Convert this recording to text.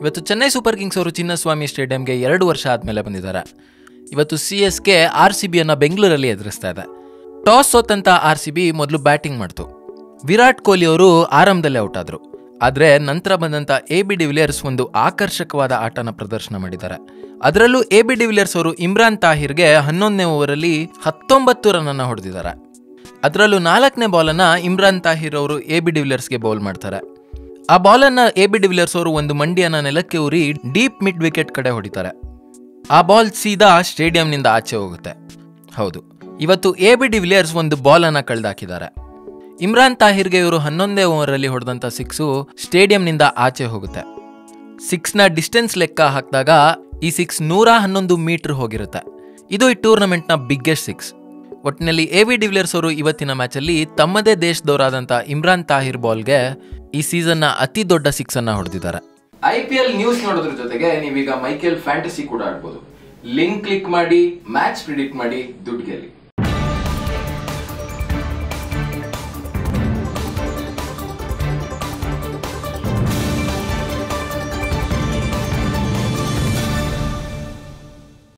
ಇವತ್ತು Chennai super Kings ಅವರು ಚಿನ್ನಸ್ವಾಮಿ ಸ್ಟೇಡಿಯಂಗೆ ಎರಡು ವರ್ಷ ಆದಮೇಲೆ ಬಂದಿದ್ದಾರೆ. ಇವತ್ತು C S K R C ಬಿಯನ್ನು ಬೆಂಗಳೂರಲ್ಲಿ ಎದುರಿಸ್ತಾ ಇದೆ. ಟಾಸ್ ಸೋತಂತ ಆರ್ ಸಿ ಬಿ ಮೊದಲು ಬ್ಯಾಟಿಂಗ್ ಮಾಡ್ತು. ವಿರಾಟ್ ಕೊಹ್ಲಿ ಅವರು ಆರಂಭದಲ್ಲೇ ಔಟ್ ಆದರು. ಆದರೆ ನಂತರ ಬಂದಂಥ ಎ ಬಿ ಡಿವಿಲಿಯರ್ಸ್ ಒಂದು ಆಕರ್ಷಕವಾದ ಆಟನ ಪ್ರದರ್ಶನ ಮಾಡಿದ್ದಾರೆ. ಅದರಲ್ಲೂ ಎ ಬಿ ಡಿವಿಲಿಯರ್ಸ್ ಅವರು ಇಮ್ರಾನ್ ತಾಹಿರ್ಗೆ ಹನ್ನೊಂದನೇ ಓವರಲ್ಲಿ ಹತ್ತೊಂಬತ್ತು ರನ್ನನ್ನು ಹೊಡೆದಿದ್ದಾರೆ. ಅದರಲ್ಲೂ ನಾಲ್ಕನೇ ಬಾಲನ್ನು ಇಮ್ರಾನ್ ತಾಹಿರ್ ಅವರು ಎ ಬಿ ಡಿವಿಲಿಯರ್ಸ್ಗೆ ಬೌಲ್ ಮಾಡ್ತಾರೆ. ಆ ಬಾಲನ್ನು ಎ ಬಿ ಡಿವಿಲಿಯರ್ಸ್ ಅವರು ಒಂದು ಮಂಡಿಯನ್ನ ನೆಲಕ್ಕೆ ಉರಿ ಡೀಪ್ ಮಿಡ್ ವಿಕೆಟ್ ಕಡೆ ಹೊಡಿತಾರೆ. ಆ ಬಾಲ್ ಸೀದಾ ಸ್ಟೇಡಿಯಂನಿಂದ ಆಚೆ ಹೋಗುತ್ತೆ. ಹೌದು. ಇವತ್ತು ಎ ಬಿ ಡಿವಿಲಿಯರ್ಸ್ ಒಂದು ಬಾಲನ್ನು ಕಳೆದಾಕಿದ್ದಾರೆ. ಇಮ್ರಾನ್ ತಾಹಿರ್ಗೆ ಇವರು ಹನ್ನೊಂದೇ ಓವರಲ್ಲಿ ಹೊಡೆದಂಥ ಸಿಕ್ಸು ಸ್ಟೇಡಿಯಂನಿಂದ ಆಚೆ ಹೋಗುತ್ತೆ. ಸಿಕ್ಸ್ನ ಡಿಸ್ಟೆನ್ಸ್ ಲೆಕ್ಕ ಹಾಕಿದಾಗ ಈ ಸಿಕ್ಸ್ ನೂರ ಹನ್ನೊಂದು ಮೀಟರ್ ಹೋಗಿರುತ್ತೆ. ಇದು ಈ ಟೂರ್ನಮೆಂಟ್ನ ಬಿಗ್ಗೆಸ್ಟ್ ಸಿಕ್ಸ್ ಒಟ್ಟಿನಲ್ಲಿ ಎ ವಿ ಡಿವಿಲಿಯರ್ಸ್ ಅವರು ಇವತ್ತಿನ ಮ್ಯಾಚಲ್ಲಿ ತಮ್ಮದೇ ದೇಶದವರಾದಂಥ ಇಮ್ರಾನ್ ತಾಹಿರ್ ಬಾಲ್ಗೆ ಈ ಸೀಸನ್ನ ಅತಿ ದೊಡ್ಡ ಸಿಕ್ಸ್ ಅನ್ನ ಹೊಡೆದಿದ್ದಾರೆ. ಐ ಪಿ ಎಲ್ ನ್ಯೂಸ್ ನೋಡೋದ್ರ ಜೊತೆಗೆ ನೀವೀಗ ಮೈಕೆಲ್ ಫ್ಯಾಂಟಸಿ ಕೂಡ ಆಡ್ಬೋದು. ಲಿಂಕ್ ಕ್ಲಿಕ್ ಮಾಡಿ ಮ್ಯಾಚ್ ಪ್ರಿಡಿಕ್ಟ್ ಮಾಡಿ ದುಡ್ಡು ಗೆಲ್ಲಿ.